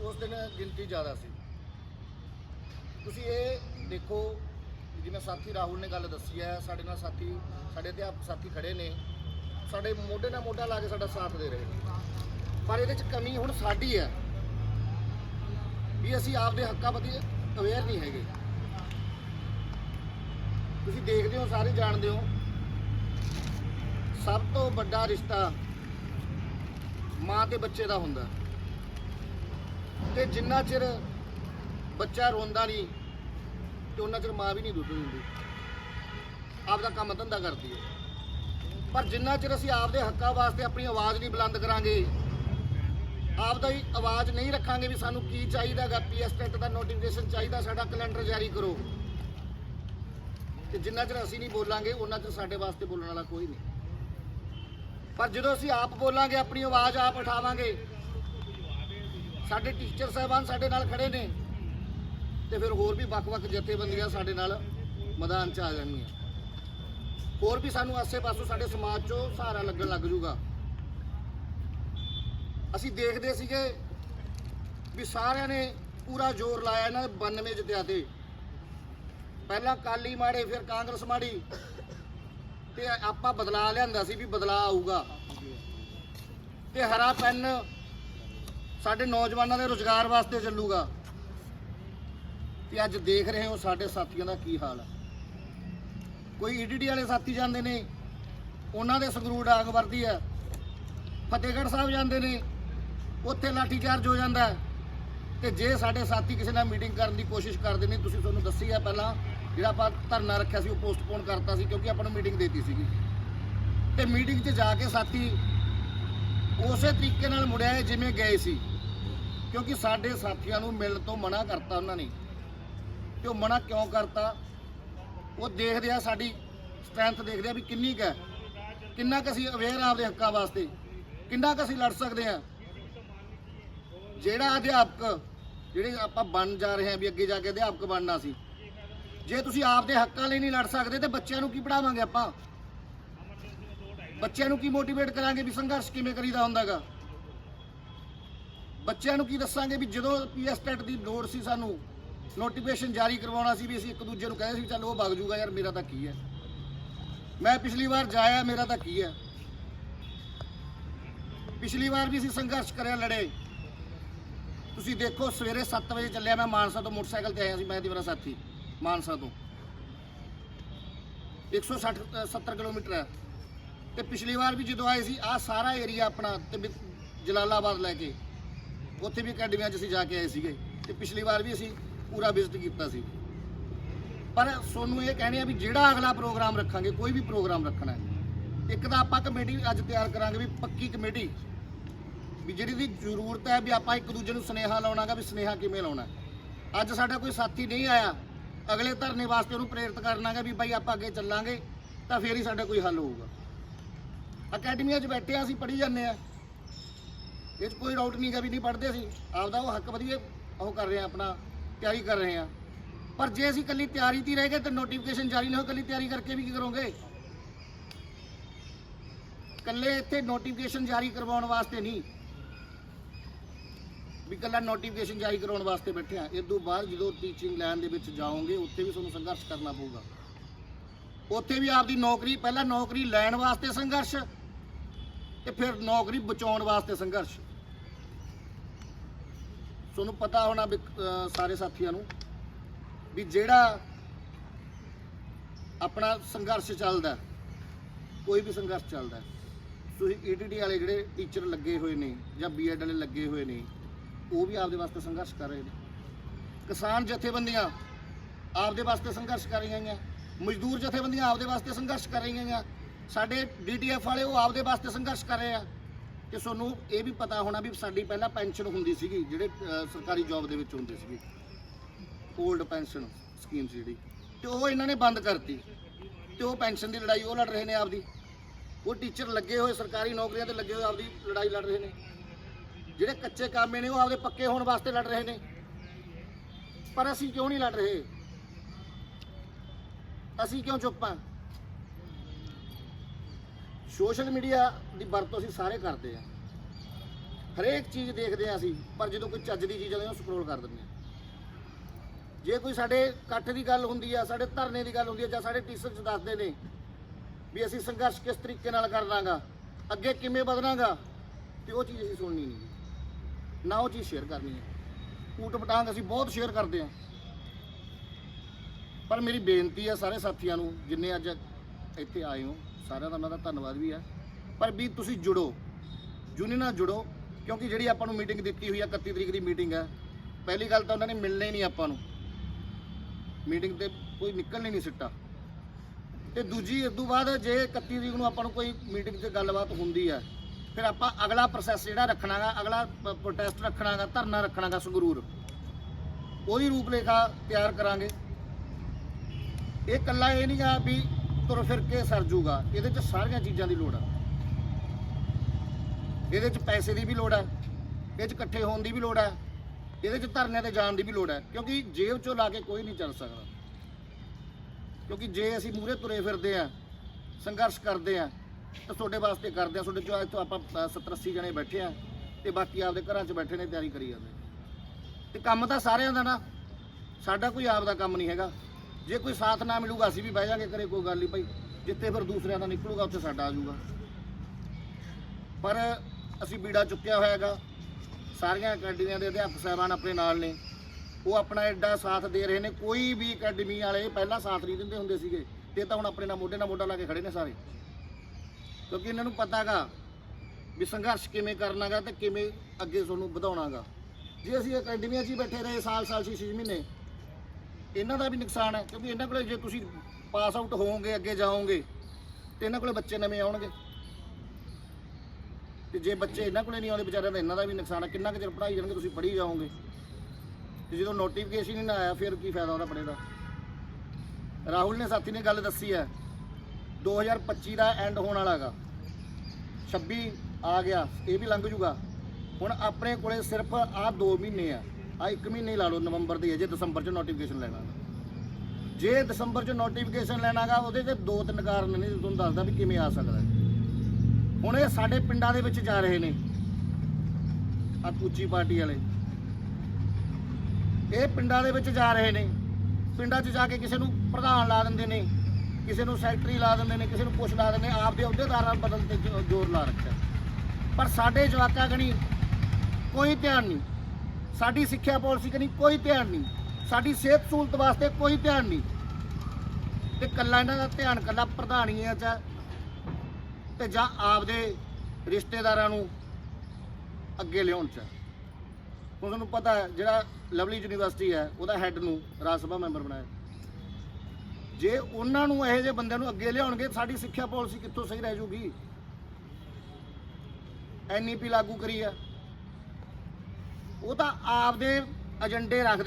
ਉਸ ਦਿਨ ਗਿਣਤੀ ਜ਼ਿਆਦਾ ਸੀ। ਤੁਸੀਂ ਇਹ ਦੇਖੋ, ਜਿਵੇਂ ਸਾਥੀ ਰਾਹੁਲ ਨੇ ਗੱਲ ਦੱਸੀ ਹੈ, ਸਾਡੇ ਨਾਲ ਸਾਥੀ, ਸਾਡੇ ਅਧਿਆਪਕ ਸਾਥੀ ਖੜੇ ਨੇ। ਸਾਡੇ ਮੋਢੇ ਨਾਲ ਮੋਢਾ ਲਾ ਕੇ ਸਾਡਾ ਸਾਥ ਦੇ ਰਹੇ ਨੇ। ਪਰ ਇਹਦੇ ਚ ਕਮੀ ਹੁਣ ਸਾਡੀ ਹੈ ਵੀ ਅਸੀਂ ਆਪਦੇ ਹੱਕਾਂ ਪ੍ਰਤੀ ਅਵੇਅਰ ਨਹੀਂ ਹੈਗੇ। ਤੁਸੀਂ ਦੇਖਦੇ ਹੋ, ਸਾਰੇ ਜਾਣਦੇ ਹੋ, ਸਭ ਤੋਂ ਵੱਡਾ ਰਿਸ਼ਤਾ ਮਾਂ ਤੇ ਬੱਚੇ ਦਾ ਹੁੰਦਾ। ਤੇ ਜਿੰਨਾ ਚਿਰ ਬੱਚਾ ਰੋਂਦਾ ਨਹੀਂ ਤੇ ਉਹਨਾਂ ਚਿਰ ਮਾਂ ਵੀ ਨਹੀਂ ਦੁੱਧ ਦਿੰਦੀ। ਆਪਦਾ ਕੰਮ ਧੰਦਾ ਕਰਦੀ ਹੈ। ਪਰ ਜਿੰਨਾ ਚਿਰ ਅਸੀਂ ਆਪਦੇ ਹੱਕਾਂ ਵਾਸਤੇ ਆਪਣੀ ਆਵਾਜ਼ ਨਹੀਂ ਬੁਲੰਦ ਕਰਾਂਗੇ, ਆਪਦਾ ਹੀ ਆਵਾਜ਼ ਨਹੀਂ ਰੱਖਾਂਗੇ ਵੀ ਸਾਨੂੰ ਕੀ ਚਾਹੀਦਾਗਾ ਪੀਐਸ ਟੈਟ ਦਾ ਨੋਟੀਫਿਕੇਸ਼ਨ ਚਾਹੀਦਾ, ਸਾਡਾ ਕੈਲੰਡਰ ਜਾਰੀ ਕਰੋ। ਤੇ ਜਿੰਨਾ ਚਿਰ ਅਸੀਂ ਨਹੀਂ ਬੋਲਾਂਗੇ, ਉਹਨਾਂ ਚਿਰ ਸਾਡੇ ਵਾਸਤੇ ਬੋਲਣ ਵਾਲਾ ਕੋਈ ਨਹੀਂ। ਪਰ ਜਦੋਂ ਅਸੀਂ ਆਪ ਬੋਲਾਂਗੇ, ਆਪਣੀ ਆਵਾਜ਼ ਆਪ ਉਠਾਵਾਂਗੇ ਸਾਡੇ ਟੀਚਰ ਸਾਹਿਬਾਨ ਸਾਡੇ ਨਾਲ ਖੜੇ ਨੇ। ਤੇ ਫਿਰ ਹੋਰ ਵੀ ਵੱਖ-ਵੱਖ ਜਥੇਬੰਦੀਆਂ ਸਾਡੇ ਨਾਲ ਮੈਦਾਨ 'ਚ ਆ ਜਾਣਗੀਆਂ। ਹੋਰ ਵੀ ਸਾਨੂੰ ਆਸੇ-ਪਾਸੋਂ ਸਾਡੇ ਸਮਾਜ 'ਚੋਂ ਸਹਾਰਾ ਲੱਗਣ ਲੱਗ ਜੂਗਾ। ਅਸੀਂ ਦੇਖਦੇ ਸੀਗੇ ਵੀ ਸਾਰਿਆਂ ਨੇ ਪੂਰਾ ਜ਼ੋਰ ਲਾਇਆ ਇਹਨਾਂ ਦੇ 92 ਜਿੱਤਿਆ ਤੇ। ਪਹਿਲਾਂ ਕਾਲੀ ਮਾੜੇ, ਫਿਰ ਕਾਂਗਰਸ ਮਾੜੀ। ਤੇ ਆਪਾਂ ਬਦਲਾ ਲਿਆਂਦਾ ਸੀ ਵੀ ਬਦਲਾ ਆਊਗਾ। ਤੇ ਹਰਾ ਪੈਨ ਸਾਡੇ ਨੌਜਵਾਨਾਂ ਦੇ ਰੋਜ਼ਗਾਰ ਵਾਸਤੇ ਚੱਲੂਗਾ। ਤੇ ਅੱਜ ਦੇਖ ਰਹੇ ਹੋ ਸਾਡੇ ਸਾਥੀਆਂ ਦਾ ਕੀ ਹਾਲ ਹੈ ਕੋਈ ਈਡੀਡੀ ਵਾਲੇ ਸਾਥੀ ਜਾਂਦੇ ਨੇ, ਉਹਨਾਂ ਦੇ ਸੰਗਰੂਰ ਡਾਂਗ ਵਰਦੀ ਹੈ ਫਤਿਹਗੜ੍ਹ ਸਾਹਿਬ ਜਾਂਦੇ ਨੇ, ਉੱਥੇ ਲਾਠੀ ਚਾਰਜ ਹੋ ਜਾਂਦਾ ਹੈ। ਤੇ ਜੇ ਸਾਡੇ ਸਾਥੀ ਕਿਸੇ ਨਾਲ ਮੀਟਿੰਗ ਕਰਨ ਦੀ ਕੋਸ਼ਿਸ਼ ਕਰਦੇ ਨੇ, ਤੁਸੀਂ ਤੁਹਾਨੂੰ ਦੱਸੀ ਆ ਪਹਿਲਾਂ, ਜਿਹੜਾ ਆਪਾਂ ਧਰਨਾ ਰੱਖਿਆ ਸੀ, ਉਹ ਪੋਸਟਪੋਨ ਕਰਤਾ ਸੀ, ਕਿਉਂਕਿ ਆਪਾਂ ਨੂੰ ਮੀਟਿੰਗ ਦੇਤੀ ਸੀਗੀ। ਤੇ ਮੀਟਿੰਗ 'ਚ ਜਾ ਕੇ ਸਾਥੀ ਉਸੇ ਤਰੀਕੇ ਨਾਲ ਮੁੜਿਆ ਜਿਵੇਂ ਗਏ ਸੀ। ਕਿਉਂਕਿ ਸਾਡੇ ਸਾਥੀਆਂ ਨੂੰ ਮਿਲਣ ਤੋਂ ਮਨਾ ਕਰਤਾ ਉਹਨਾਂ ਨੇ। ਤੇ ਉਹ ਮਨਾ ਕਿਉਂ ਕਰਤਾ? ਉਹ ਦੇਖਦੇ ਆ ਸਾਡੀ ਸਟਰੈਂਥ ਦੇਖਦੇ ਆ ਵੀ ਕਿੰਨੀ ਕੁ ਹੈ। ਕਿੰਨਾ ਕੁ ਅਸੀਂ ਅਵੇਅਰ ਆਪਦੇ ਹੱਕਾਂ ਵਾਸਤੇ। ਕਿੰਨਾ ਕੁ ਅਸੀਂ ਲੜ ਸਕਦੇ ਆ। ਜਿਹੜਾ ਅਧਿਆਪਕ, ਜਿਹੜੇ ਆਪਾਂ ਬਣ ਜਾ ਰਹੇ ਹਾਂ ਵੀ ਅੱਗੇ ਜਾ ਕੇ ਅਧਿਆਪਕ ਬਣਨਾ ਸੀ। ਜੇ ਤੁਸੀਂ ਆਪਦੇ ਹੱਕਾਂ ਲਈ ਨਹੀਂ ਲੜ ਸਕਦੇ ਤੇ ਬੱਚਿਆਂ ਨੂੰ ਕੀ ਪੜਾਵਾਂਗੇ ਆਪਾਂ? ਬੱਚਿਆਂ ਨੂੰ ਕੀ ਮੋਟੀਵੇਟ ਕਰਾਂਗੇ ਵੀ ਸੰਘਰਸ਼ ਕਿਵੇਂ ਕਰੀਦਾ ਹੁੰਦਾਗਾ ਬੱਚਿਆਂ ਨੂੰ ਕੀ ਦੱਸਾਂਗੇ ਵੀ ਜਦੋਂ ਪੀਐਸ ਟੈਟ ਦੀ ਲੋੜ ਸੀ ਸਾਨੂੰ ਨੋਟੀਫਿਕੇਸ਼ਨ ਜਾਰੀ ਕਰਵਾਉਣਾ ਸੀ ਵੀ ਅਸੀਂ ਇੱਕ ਦੂਜੇ ਨੂੰ ਕਹਿੰਦੇ ਸੀ ਵੀ ਚੱਲ ਉਹ ਵਗ ਜੂਗਾ ਯਾਰ ਮੇਰਾ ਤਾਂ ਕੀ ਹੈ? ਮੈਂ ਪਿਛਲੀ ਵਾਰ ਜਾਇਆ ਮੇਰਾ ਤਾਂ ਕੀ ਹੈ? ਪਿਛਲੀ ਵਾਰ ਵੀ ਅਸੀਂ ਸੰਘਰਸ਼ ਕਰਿਆ ਲੜੇ। ਤੁਸੀਂ ਦੇਖੋ ਸਵੇਰੇ 7 ਵਜੇ ਚੱਲਿਆ ਮੈਂ ਮਾਨਸਾ ਤੋਂ ਮੋਟਰਸਾਈਕਲ ਤੇ ਆਇਆ ਸੀ ਮੈਂ ਤੇ ਮੇਰਾ ਸਾਥੀ ਮਾਨਸਾ ਤੋਂ। 160 ਅ, 70 ਕਿਲੋਮੀਟਰ ਹੈ। ਤੇ ਪਿਛਲੀ ਵਾਰ ਵੀ ਜਦੋਂ ਆਏ ਸੀ ਆ ਸਾਰਾ ਏਰੀਆ ਆਪਣਾ ਤੇ ਜਲਾਲਾਬਾਦ ਲੈ ਕੇ। ਉੱਥੇ ਵੀ ਅਕੈਡਮੀਆਂ 'ਚ ਅਸੀਂ ਜਾ ਕੇ ਆਏ ਸੀਗੇ ਤੇ ਪਿਛਲੀ ਵਾਰ ਵੀ ਅਸੀਂ ਪੂਰਾ ਵਿਜ਼ਿਟ ਕੀਤਾ ਸੀ। ਪਰ ਸੋਨੂੰ ਇਹ ਕਹਿੰਦੇ ਆ ਵੀ ਜਿਹੜਾ ਅਗਲਾ ਪ੍ਰੋਗਰਾਮ ਰੱਖਾਂਗੇ, ਕੋਈ ਵੀ ਪ੍ਰੋਗਰਾਮ ਰੱਖਣਾ ਹੈ। ਇੱਕ ਤਾਂ ਆਪਾਂ ਕਮੇਟੀ ਅੱਜ ਤਿਆਰ ਕਰਾਂਗੇ ਵੀ ਪੱਕੀ ਕਮੇਟੀ, ਵੀ ਜਿਹੜੀ ਦੀ ਜ਼ਰੂਰਤ ਹੈ ਵੀ ਆਪਾਂ ਇੱਕ ਦੂਜੇ ਨੂੰ ਸੁਨੇਹਾ ਲਾਉਣਾਗਾ ਵੀ ਸੁਨੇਹਾ ਕਿਵੇਂ ਲਾਉਣਾ ਅੱਜ ਸਾਡਾ ਕੋਈ ਸਾਥੀ ਨਹੀਂ ਆਇਆ, ਅਗਲੇ ਧਰਨੇ ਵਾਸਤੇ ਉਹਨੂੰ ਪ੍ਰੇਰਿਤ ਕਰਨਾਗਾ ਵੀ ਬਾਈ ਆਪਾਂ ਅੱਗੇ ਚੱਲਾਂਗੇ, ਤਾਂ ਫੇਰ ਹੀ ਸਾਡਾ ਕੋਈ ਹੱਲ ਹੋਊਗਾ। ਅਕੈਡਮੀਆਂ 'ਚ ਬੈਠੇ ਆ, ਅਸੀਂ ਪੜ੍ਹੀ ਜਾਂਦੇ ਆ। ਇਹ 'ਚ ਕੋਈ ਡਾਊਟ ਨਹੀਂਗਾ ਵੀ ਨਹੀਂ ਪੜ੍ਹਦੇ ਅਸੀਂ। ਆਪਦਾ ਉਹ ਹੱਕ ਵਧੀਆ ਉਹ ਕਰ ਰਹੇ ਆ, ਆਪਣਾ ਤਿਆਰੀ ਕਰ ਰਹੇ ਆ। ਪਰ ਜੇ ਅਸੀਂ ਕੱਲੀ ਤਿਆਰੀ 'ਤੇ ਰਹਿ ਗਏ ਤਾਂ ਨੋਟੀਫਿਕੇਸ਼ਨ ਜਾਰੀ ਨਾ ਹੋ ਕੱਲੀ ਤਿਆਰੀ ਕਰਕੇ ਵੀ ਕੀ ਕਰੋਗੇ? ਕੱਲੇ ਇੱਥੇ ਨੋਟੀਫਿਕੇਸ਼ਨ ਜਾਰੀ ਕਰਵਾਉਣ ਵਾਸਤੇ ਨਹੀਂ। ਵੀ ਕੱਲਾ ਨੋਟੀਫਿਕੇਸ਼ਨ ਜਾਰੀ ਕਰਾਉਣ ਵਾਸਤੇ ਬੈਠੇ ਆ। ਇਸ ਤੋਂ ਬਾਅਦ ਜਦੋਂ ਟੀਚਿੰਗ ਲਾਈਨ ਦੇ ਵਿੱਚ ਜਾਓਗੇ, ਉੱਥੇ ਵੀ ਤੁਹਾਨੂੰ ਸੰਘਰਸ਼ ਕਰਨਾ ਪਊਗਾ। ਉੱਥੇ ਵੀ ਆਪਦੀ ਨੌਕਰੀ, ਪਹਿਲਾਂ ਨੌਕਰੀ ਲੈਣ ਵਾਸਤੇ ਸੰਘਰਸ਼ ਤੇ ਫਿਰ ਨੌਕਰੀ ਬਚਾਉਣ ਵਾਸਤੇ ਸੰਘਰਸ਼। ਤੁਹਾਨੂੰ ਪਤਾ ਹੋਣਾ ਵੀ, ਅਹ, ਸਾਰੇ ਸਾਥੀਆਂ ਨੂੰ ਵੀ ਜਿਹੜਾ ਆਪਣਾ ਸੰਘਰਸ਼ ਚੱਲਦਾ ਹੈ, ਕੋਈ ਵੀ ਸੰਘਰਸ਼ ਚੱਲਦਾ ਹੈ, ਤੁਸੀਂ ਈਟੀਟੀ ਵਾਲੇ ਜਿਹੜੇ ਟੀਚਰ ਲੱਗੇ ਹੋਏ ਨੇ ਜਾਂ ਬੀਐਡ ਵਾਲੇ ਲੱਗੇ ਹੋਏ ਨੇ ਉਹ ਵੀ ਆਪਦੇ ਵਾਸਤੇ ਸੰਘਰਸ਼ ਕਰ ਰਹੇ ਨੇ। ਕਿਸਾਨ ਜਥੇਬੰਦੀਆਂ ਆਪਦੇ ਵਾਸਤੇ ਸੰਘਰਸ਼ ਕਰ ਰਹੀਆਂ ਨੇ ਮਜ਼ਦੂਰ ਜਥੇਬੰਦੀਆਂ ਆਪਦੇ ਵਾਸਤੇ ਸੰਘਰਸ਼ ਕਰ ਰਹੀਆਂ ਨੇ ਸਾਡੇ ਡੀਟੀਐਫ ਵਾਲੇ ਉਹ ਆਪਦੇ ਵਾਸਤੇ ਸੰਘਰਸ਼ ਕਰ ਰਹੇ ਆ। ਕਿ ਤੁਹਾਨੂੰ ਇਹ ਵੀ ਪਤਾ ਹੋਣਾ ਵੀ ਸਾਡੀ ਪਹਿਲਾਂ ਪੈਨਸ਼ਨ ਹੁੰਦੀ ਸੀਗੀ ਜਿਹੜੇ ਅਹ, ਸਰਕਾਰੀ ਜੌਬ ਦੇ ਵਿੱਚ ਹੁੰਦੇ ਸੀਗੇ। 올ਡ ਪੈਨਸ਼ਨ ਸਕੀਮ ਸੀ ਜਿਹੜੀ। ਤੇ ਉਹ ਇਹਨਾਂ ਨੇ ਬੰਦ ਕਰਤੀ। ਤੇ ਉਹ ਪੈਨਸ਼ਨ ਦੀ ਲੜਾਈ ਉਹ ਲੜ ਰਹੇ ਨੇ ਆਪਦੀ। ਉਹ ਟੀਚਰ ਲੱਗੇ ਹੋਏ ਸਰਕਾਰੀ ਨੌਕਰੀਆਂ ਤੇ ਲੱਗੇ ਹੋਏ ਆਪਦੀ ਲੜਾਈ ਲੜ ਰਹੇ ਨੇ। ਜਿਹੜੇ ਕੱਚੇ ਕਾਮੇ ਨੇ ਉਹ ਆਪਦੇ ਪੱਕੇ ਹੋਣ ਵਾਸਤੇ ਲੜ ਰਹੇ ਨੇ। ਪਰ ਅਸੀਂ ਕਿਉਂ ਨਹੀਂ ਲੜ ਰਹੇ? ਅਸੀਂ ਕਿਉਂ ਚੁੱਪ ਆ? ਸੋਸ਼ਲ ਮੀਡੀਆ ਦੀ ਵਰਤੋਂ ਅਸੀਂ ਸਾਰੇ ਕਰਦੇ ਆ ਹਰੇਕ ਚੀਜ਼ ਦੇਖਦੇ ਆ ਅਸੀਂ, ਪਰ ਜਦੋਂ ਕੋਈ ਚੱਜ ਦੀ ਚੀਜ਼ ਆਉਂਦੀ ਉਹ ਸਕਰੋਲ ਕਰ ਦਿੰਦੇ ਆ ਜੇ ਕੋਈ ਸਾਡੇ ਇਕੱਠ ਦੀ ਗੱਲ ਹੁੰਦੀ ਆ, ਸਾਡੇ ਧਰਨੇ ਦੀ ਗੱਲ ਹੁੰਦੀ ਆ, ਜਾਂ ਸਾਡੇ ਟੀਚਰ ਚ ਦੱਸਦੇ ਨੇ ਵੀ ਅਸੀਂ ਸੰਘਰਸ਼ ਕਿਸ ਤਰੀਕੇ ਨਾਲ ਕਰਨਾਗਾ, ਅੱਗੇ ਕਿਵੇਂ ਵਧਣਾਗਾ ਤੇ ਉਹ ਚੀਜ਼ ਅਸੀਂ ਸੁਣਨੀ ਨਹੀਂ। ਨਾ ਉਹ ਚੀਜ਼ ਸ਼ੇਅਰ ਕਰਨੀ ਹੈ। ਊਟ ਪਟਾਂਗ ਅਸੀਂ ਬਹੁਤ ਸ਼ੇਅਰ ਕਰਦੇ ਆ ਪਰ ਮੇਰੀ ਬੇਨਤੀ ਆ ਸਾਰੇ ਸਾਥੀਆਂ ਨੂੰ, ਜਿੰਨੇ ਅੱਜ ਇੱਥੇ ਆਏ ਹੋ ਸਾਰਿਆਂ ਦਾ ਉਹਨਾਂ ਦਾ ਧੰਨਵਾਦ ਵੀ ਹੈ ਪਰ ਵੀ ਤੁਸੀਂ ਜੁੜੋ। ਯੂਨੀਅਨ ਨਾਲ ਜੁੜੋ, ਕਿਉਂਕਿ ਜਿਹੜੀ ਆਪਾਂ ਨੂੰ ਮੀਟਿੰਗ ਦਿੱਤੀ ਹੋਈ ਹੈ 31 ਤਰੀਕ ਦੀ ਮੀਟਿੰਗ ਹੈ ਪਹਿਲੀ ਗੱਲ ਤਾਂ ਉਹਨਾਂ ਨੇ ਮਿਲਣਾ ਹੀ ਨਹੀਂ ਆਪਾਂ ਨੂੰ। ਮੀਟਿੰਗ ਤੇ ਕੋਈ ਨਿਕਲਣੀ ਨਹੀਂ ਸਿੱਟਾ। ਤੇ ਦੂਜੀ, ਇਸ ਤੋਂ ਬਾਅਦ ਜੇ 31 ਤਰੀਕ ਨੂੰ ਆਪਾਂ ਨੂੰ ਕੋਈ ਮੀਟਿੰਗ 'ਚ ਗੱਲਬਾਤ ਹੁੰਦੀ ਹੈ ਫਿਰ ਆਪਾਂ ਅਗਲਾ ਪ੍ਰੋਸੈਸ ਜਿਹੜਾ ਰੱਖਣਾਗਾ, ਅਗਲਾ ਪ੍ਰੋਟੈਸਟ ਰੱਖਣਾਗਾ, ਧਰਨਾ ਰੱਖਣਾਗਾ ਸੰਗਰੂਰ। ਉਹਦੀ ਰੂਪਰੇਖਾ ਤਿਆਰ ਕਰਾਂਗੇ। ਇਹ ਕੱਲਾ ਇਹ ਨਹੀਂ ਨਹੀਂਗਾ ਵੀ ਤੁਰ ਫਿਰ ਕੇ ਸਰ ਜੂਗਾ। ਇਹਦੇ 'ਚ ਸਾਰੀਆਂ ਚੀਜ਼ਾਂ ਦੀ ਲੋੜ ਆ। ਇਹਦੇ 'ਚ ਪੈਸੇ ਦੀ ਵੀ ਲੋੜ ਹੈ ਇਹਦੇ 'ਚ ਇਕੱਠੇ ਹੋਣ ਦੀ ਵੀ ਲੋੜ ਹੈ ਇਹਦੇ 'ਚ ਧਰਨਿਆਂ ਤੇ ਜਾਣ ਦੀ ਵੀ ਲੋੜ ਹੈ ਕਿਉਂਕਿ ਜੇਬ 'ਚੋਂ ਲਾ ਕੇ ਕੋਈ ਨਹੀਂ ਚੱਲ ਸਕਦਾ। ਕਿਉਂਕਿ ਜੇ ਅਸੀਂ ਮੂਰੇ ਤੁਰੇ ਫਿਰਦੇ ਆ, ਸੰਘਰਸ਼ ਕਰਦੇ ਆ, ਤਾਂ ਤੁਹਾਡੇ ਵਾਸਤੇ ਕਰਦੇ ਆ। ਤੁਹਾਡੇ ਚੋਂ ਅੱਜ ਤੋਂ ਆਪਾਂ 70 80 ਜਣੇ ਬੈਠੇ ਆ ਤੇ ਬਾਕੀ ਆਪਦੇ ਘਰਾਂ 'ਚ ਬੈਠੇ ਨੇ, ਤਿਆਰੀ ਕਰੀ ਜਾਂਦੇ ਤੇ ਕੰਮ ਤਾਂ ਸਾਰਿਆਂ ਦਾ ਨਾ। ਸਾਡਾ ਕੋਈ ਆਪ ਦਾ ਕੰਮ ਨਹੀਂ ਹੈਗਾ। ਜੇ ਕੋਈ ਸਾਥ ਨਾ ਮਿਲੂਗਾ, ਅਸੀਂ ਵੀ ਬਹਿ ਜਾਾਂਗੇ ਕਰੇ ਕੋਈ ਗੱਲ ਨਹੀਂ ਭਾਈ। ਜਿੱਥੇ ਫਿਰ ਦੂਸਰਿਆਂ ਦਾ ਨਿਕਲੂਗਾ, ਉੱਥੇ ਸਾਡਾ ਆ ਜਾਊਗਾ। ਪਰ ਅਸੀਂ ਬੀੜਾ ਚੁੱਕਿਆ ਹੋਇਆ ਹੈਗਾ ਸਾਰੀਆਂ ਅਕੈਡਮੀਆਂ ਦੇ ਅਧਿਆਪਕ ਸਾਹਿਬਾਨ ਆਪਣੇ ਨਾਲ ਨੇ। ਉਹ ਆਪਣਾ ਐਡਾ ਸਾਥ ਦੇ ਰਹੇ ਨੇ। ਕੋਈ ਵੀ ਅਕੈਡਮੀ ਵਾਲੇ ਪਹਿਲਾਂ ਸਾਥ ਨਹੀਂ ਦਿੰਦੇ ਹੁੰਦੇ ਸੀਗੇ। ਤੇ ਤਾਂ ਹੁਣ ਆਪਣੇ ਨਾਲ ਮੋਢੇ ਨਾਲ ਮੋਢਾ ਲਾ ਕੇ ਖੜੇ ਨੇ ਸਾਰੇ। ਕਿਉਂਕਿ ਇਹਨਾਂ ਨੂੰ ਪਤਾਗਾ ਵੀ ਸੰਘਰਸ਼ ਕਿਵੇਂ ਕਰਨਾਗਾ ਤੇ ਕਿਵੇਂ ਅੱਗੇ ਤੁਹਾਨੂੰ ਵਧਾਉਣਾਗਾ। ਜੇ ਅਸੀਂ ਅਕੈਡਮੀਆਂ 'ਚ ਹੀ ਬੈਠੇ ਰਹੇ ਸਾਲ ਸਾਲ 6 ਮਹੀਨੇ ਇਹਨਾਂ ਦਾ ਵੀ ਨੁਕਸਾਨ ਹੈ, ਕਿਉਂਕਿ ਇਹਨਾਂ ਕੋਲੇ ਜੇ ਤੁਸੀਂ ਪਾਸ ਆਊਟ ਹੋਵੋਗੇ, ਅੱਗੇ ਜਾਓਗੇ ਤੇ ਇਹਨਾਂ ਕੋਲੇ ਬੱਚੇ ਨਵੇਂ ਆਉਣਗੇ। ਤੇ ਜੇ ਬੱਚੇ ਇਹਨਾਂ ਕੋਲੇ ਨਹੀਂ ਆਉਂਦੇ, ਵਿਚਾਰਿਆਂ ਦਾ ਇਹਨਾਂ ਦਾ ਵੀ ਨੁਕਸਾਨ ਹੈ। ਕਿੰਨਾ ਕੁ ਚਿਰ ਪੜ੍ਹਾਈ ਜਾਣਗੇ ਤੁਸੀਂ ਪੜ੍ਹੀ ਜਾਓਗੇ ਤੇ ਜਦੋਂ ਨੋਟੀਫਿਕੇਸ਼ਨ ਹੀ ਨਾ ਆਇਆ, ਫਿਰ ਕੀ ਫਾਇਦਾ ਉਹਦਾ ਪੜ੍ਹੇ ਦਾ? ਰਾਹੁਲ ਨੇ ਸਾਥੀ ਨੇ ਗੱਲ ਦੱਸੀ ਹੈ 2025 ਦਾ ਐਂਡ ਹੋਣ ਵਾਲਾ ਹੈਗਾ। 26 ਆ ਗਿਆ, ਇਹ ਵੀ ਲੰਘ ਜੂਗਾ। ਹੁਣ ਆਪਣੇ ਕੋਲੇ ਸਿਰਫ ਆਹ 2 ਮਹੀਨੇ ਆ। ਆ ਇੱਕ ਮਹੀਨੇ ਹੀ ਲਾ ਲਓ, ਨਵੰਬਰ ਦੀ ਹੈ ਜੇ ਦਸੰਬਰ ਚ ਨੋਟੀਫਿਕੇਸ਼ਨ ਲੈਣਾ ਜੇ ਦਸੰਬਰ ਚ ਨੋਟੀਫਿਕੇਸ਼ਨ ਲੈਣਾਗਾ ਉਹਦੇ ਤੇ ਦੋ ਤਿੰਨ ਕਾਰਨ ਨੇ ਤੁਹਾਨੂੰ ਦੱਸਦਾ ਵੀ ਕਿਵੇਂ ਆ ਸਕਦਾ ਹੁਣ ਇਹ ਸਾਡੇ ਪਿੰਡਾਂ ਦੇ ਵਿੱਚ ਜਾ ਰਹੇ ਨੇ ਆ ਕੂਚੀ ਪਾਰਟੀ ਵਾਲੇ। ਇਹ ਪਿੰਡਾਂ ਦੇ ਵਿੱਚ ਜਾ ਰਹੇ ਨੇ। ਪਿੰਡਾਂ 'ਚ ਜਾ ਕੇ ਕਿਸੇ ਨੂੰ ਪ੍ਰਧਾਨ ਲਾ ਦਿੰਦੇ ਨੇ, ਕਿਸੇ ਨੂੰ ਸੈਕਟਰੀ ਲਾ ਦਿੰਦੇ ਨੇ, ਕਿਸੇ ਨੂੰ ਕੁਛ ਲਾ ਦਿੰਦੇ ਨੇ ਆਪਦੇ ਅਹੁਦੇਦਾਰਾਂ ਬਦਲ ਤੇ ਜ਼ੋਰ ਲਾ ਰੱਖਿਆ। ਪਰ ਸਾਡੇ ਜਵਾਕਾਂ ਕਣੀ ਕੋਈ ਧਿਆਨ ਨਹੀਂ। ਸਾਡੀ ਸਿੱਖਿਆ ਪਾਲਿਸੀ ਕਣੀ ਕੋਈ ਧਿਆਨ ਨਹੀਂ। ਸਾਡੀ ਸਿਹਤ ਸਹੂਲਤ ਵਾਸਤੇ ਕੋਈ ਧਿਆਨ ਨਹੀਂ। ਤੇ ਕੱਲਾ ਇਹਨਾਂ ਦਾ ਧਿਆਨ ਕੱਲਾ ਪ੍ਰਧਾਨੀਆਂ 'ਚ ਹੈ ਤੇ ਜਾਂ ਆਪਦੇ ਰਿਸ਼ਤੇਦਾਰਾਂ ਨੂੰ ਅੱਗੇ ਲਿਆਉਣ 'ਚ ਹੈ। ਹੁਣ ਤੁਹਾਨੂੰ ਪਤਾ ਹੈ, ਜਿਹੜਾ ਲਵਲੀ ਯੂਨੀਵਰਸਿਟੀ ਹੈ, ਉਹਦਾ ਹੈੱਡ ਨੂੰ ਰਾਜ ਸਭਾ ਮੈਂਬਰ ਬਣਾਇਆ। ਜੇ ਉਹਨਾਂ ਨੂੰ ਇਹੋ ਜਿਹੇ ਬੰਦਿਆਂ ਨੂੰ ਅੱਗੇ ਲਿਆਉਣਗੇ, ਸਾਡੀ ਸਿੱਖਿਆ ਪਾਲਿਸੀ ਕਿੱਥੋਂ ਸਹੀ ਰਹਿ ਜੂਗੀ? ਐਨਈਪੀ ਲਾਗੂ ਕਰੀ ਆ। ਉਹ ਤਾਂ ਆਪਦੇ ਏਜੰਡੇ ਰੱਖਦੇ